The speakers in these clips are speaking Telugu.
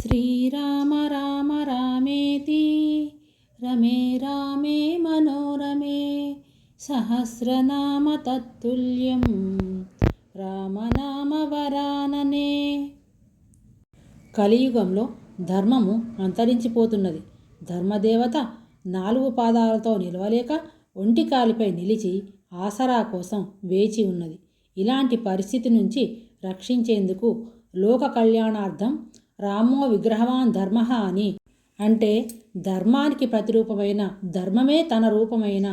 శ్రీరామ రామ రామేతి రమే రామే మనోరమే సహస్రనామ తత్తుల్యం రామనామ వరాననే. కలియుగంలో ధర్మము అంతరించిపోతున్నది. ధర్మదేవత నాలుగు పాదాలతో నిలవలేక ఒంటి కాలిపై నిలిచి ఆసరా కోసం వేచి ఉన్నది. ఇలాంటి పరిస్థితి నుంచి రక్షించేందుకు లోక కళ్యాణార్థం రామో విగ్రహవాన్ ధర్మ అని. అంటే ధర్మానికి ప్రతిరూపమైన ధర్మమే తన రూపమైన.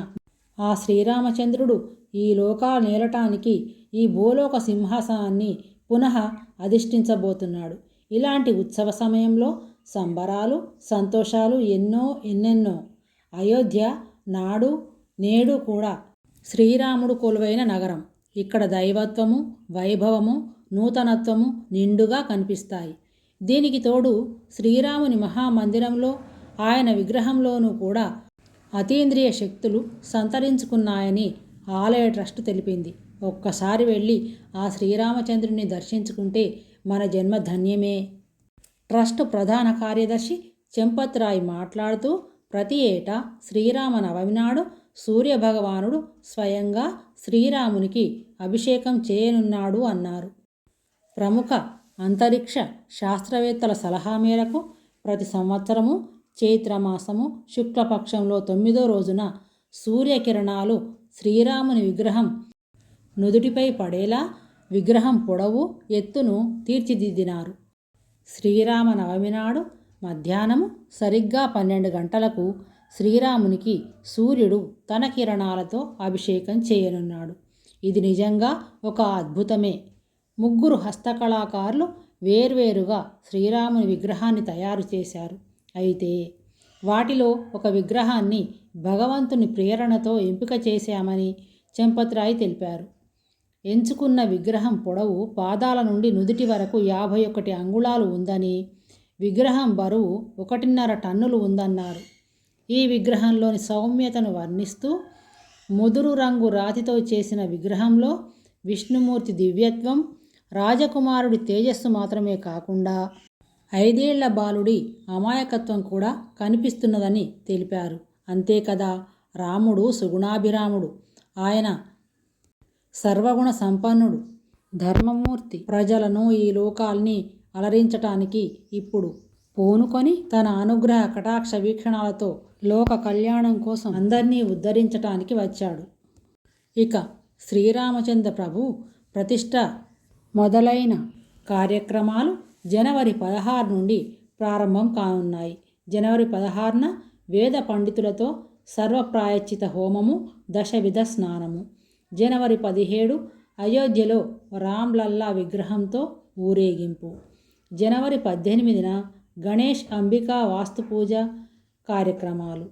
ఆ శ్రీరామచంద్రుడు ఈ లోకాలు నేలటానికి ఈ భూలోక సింహాసనాన్ని పునః అధిష్ఠించబోతున్నాడు. ఇలాంటి ఉత్సవ సమయంలో సంబరాలు సంతోషాలు ఎన్నో ఎన్నెన్నో. అయోధ్య నాడు నేడు కూడా శ్రీరాముడు కొలువైన నగరం. ఇక్కడ దైవత్వము వైభవము నూతనత్వము నిండుగా కనిపిస్తాయి. దీనికి తోడు శ్రీరాముని మహామందిరంలో ఆయన విగ్రహంలోనూ కూడా అతీంద్రియ శక్తులు సంతరించుకున్నాయని ఆలయ ట్రస్ట్ తెలిపింది. ఒక్కసారి వెళ్ళి ఆ శ్రీరామచంద్రుని దర్శించుకుంటే మన జన్మ ధన్యమే. ట్రస్ట్ ప్రధాన కార్యదర్శి చెంపత్రాయ్ మాట్లాడుతూ ప్రతి ఏటా శ్రీరామ నవమి నాడు సూర్యభగవానుడు స్వయంగా శ్రీరామునికి అభిషేకం చేయనున్నాడు అన్నారు. ప్రముఖ అంతరిక్ష శాస్త్రవేత్తల సలహా మేరకు ప్రతి సంవత్సరము చైత్రమాసము శుక్లపక్షంలో తొమ్మిదో రోజున సూర్యకిరణాలు శ్రీరాముని విగ్రహం నుదుటిపై పడేలా విగ్రహం పొడవు ఎత్తును తీర్చిదిద్దినారు. శ్రీరామ నవమి నాడు మధ్యాహ్నము సరిగ్గా పన్నెండు గంటలకు శ్రీరామునికి సూర్యుడు తన కిరణాలతో అభిషేకం చేయనున్నాడు. ఇది నిజంగా ఒక అద్భుతమే. ముగ్గురు హస్తకళాకారులు వేర్వేరుగా శ్రీరాముని విగ్రహాన్ని తయారు చేశారు. అయితే వాటిలో ఒక విగ్రహాన్ని భగవంతుని ప్రేరణతో ఎంపిక చేశామని చెంపత్రాయి తెలిపారు. ఎంచుకున్న విగ్రహం పొడవు పాదాల నుండి నుదిటి వరకు యాభై ఒకటి అంగుళాలు ఉందని విగ్రహం బరువు ఒకటిన్నర టన్నులు ఉందన్నారు. ఈ విగ్రహంలోని సౌమ్యతను వర్ణిస్తూ ముదురు రంగు రాతితో చేసిన విగ్రహంలో విష్ణుమూర్తి దివ్యత్వం రాజకుమారుడి తేజస్సు మాత్రమే కాకుండా ఐదేళ్ళ బాలుడి అమాయకత్వం కూడా కనిపిస్తున్నదని తెలిపారు. అంతే కదా రాముడు సుగుణాభిరాముడు. ఆయన సర్వగుణ సంపన్నుడు. ధర్మమూర్తి. ప్రజలను ఈ లోకాల్ని అలరించటానికి ఇప్పుడు పూనుకొని తన అనుగ్రహ కటాక్ష వీక్షణాలతో లోక కళ్యాణం కోసం అందరినీ ఉద్ధరించటానికి వచ్చాడు. ఇక శ్రీరామచంద్ర ప్రభు ప్రతిష్ట మొదలైన కార్యక్రమాలు జనవరి పదహారు నుండి ప్రారంభం కానున్నాయి. జనవరి పదహారున వేద పండితులతో సర్వప్రాయచిత హోమము దశవిధ స్నానము. జనవరి పదిహేడు అయోధ్యలో రామ్లల్లా విగ్రహంతో ఊరేగింపు. జనవరి పద్దెనిమిదిన గణేష్ అంబికా వాస్తుపూజ కార్యక్రమాలు.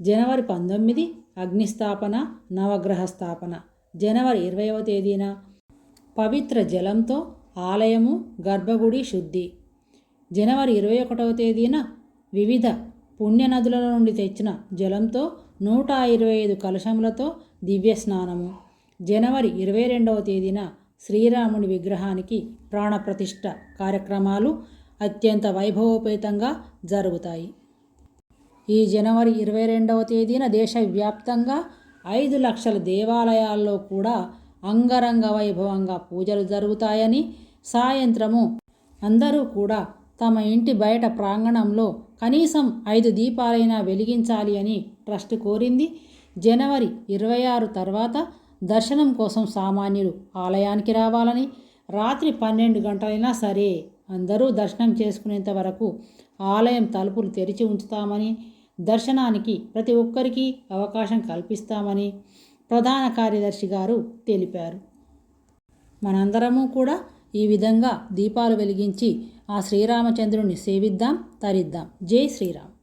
జనవరి పంతొమ్మిది అగ్నిస్థాపన నవగ్రహ స్థాపన జనవరి ఇరవైవ తేదీన పవిత్ర జలంతో ఆలయము గర్భగుడి శుద్ధి. జనవరి ఇరవై ఒకటవ తేదీన వివిధ పుణ్యనదుల నుండి తెచ్చిన జలంతో నూట ఇరవై ఐదు కలశములతో దివ్య స్నానము. జనవరి ఇరవై రెండవ తేదీన శ్రీరాముని విగ్రహానికి ప్రాణప్రతిష్ఠ కార్యక్రమాలు అత్యంత వైభవోపేతంగా జరుగుతాయి. ఈ జనవరి ఇరవై రెండవ తేదీన దేశవ్యాప్తంగా ఐదు లక్షల దేవాలయాల్లో కూడా అంగరంగ వైభవంగా పూజలు జరుగుతాయని సాయంత్రము అందరూ కూడా తమ ఇంటి బయట ప్రాంగణంలో కనీసం ఐదు దీపాలైనా వెలిగించాలి అని ట్రస్ట్ కోరింది. జనవరి ఇరవై ఆరు తర్వాత దర్శనం కోసం సామాన్యులు ఆలయానికి రావాలని రాత్రి పన్నెండు గంటలైనా సరే అందరూ దర్శనం చేసుకునేంత వరకు ఆలయం తలుపులు తెరిచి ఉంచుతామని దర్శనానికి ప్రతి ఒక్కరికి అవకాశం కల్పిస్తామని ప్రధాన కార్యదర్శి గారు తెలిపారు. మనందరము కూడా ఈ విధంగా దీపాలు వెలిగించి ఆ శ్రీరామచంద్రుని సేవిద్దాం తరిద్దాం. జై శ్రీరామ్.